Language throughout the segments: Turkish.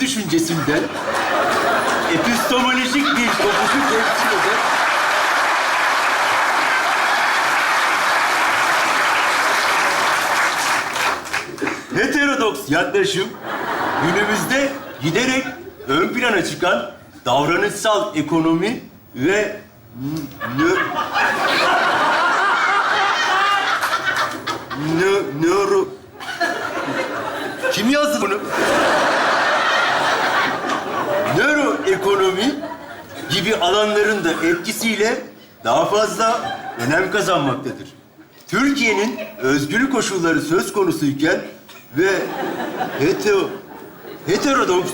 düşüncesinden epistemolojik bir kopuşu temsil eden heterodoks yaklaşım günümüzde giderek ön plana çıkan davranışsal ekonomi ve nö, nö, nöro... Kim yazdı bunu? Nöroekonomi gibi alanların da etkisiyle daha fazla önem kazanmaktadır. Türkiye'nin özgür koşulları söz konusuyken ve hetero, heterodoks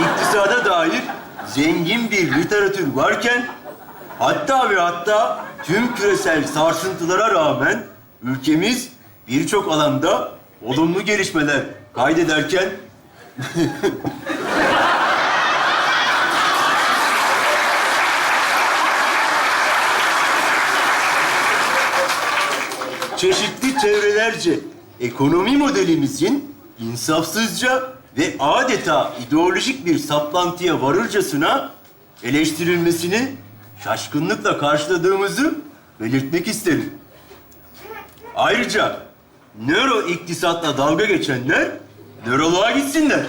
iktisada dair zengin bir literatür varken hatta ve hatta tüm küresel sarsıntılara rağmen ülkemiz birçok alanda olumlu gelişmeler kaydederken çeşitli çevrelerce ekonomi modelimizin insafsızca ve adeta ideolojik bir saplantıya varırcasına eleştirilmesini şaşkınlıkla karşıladığımızı belirtmek isterim. Ayrıca nöro iktisatla dalga geçenler nöroloğa gitsinler.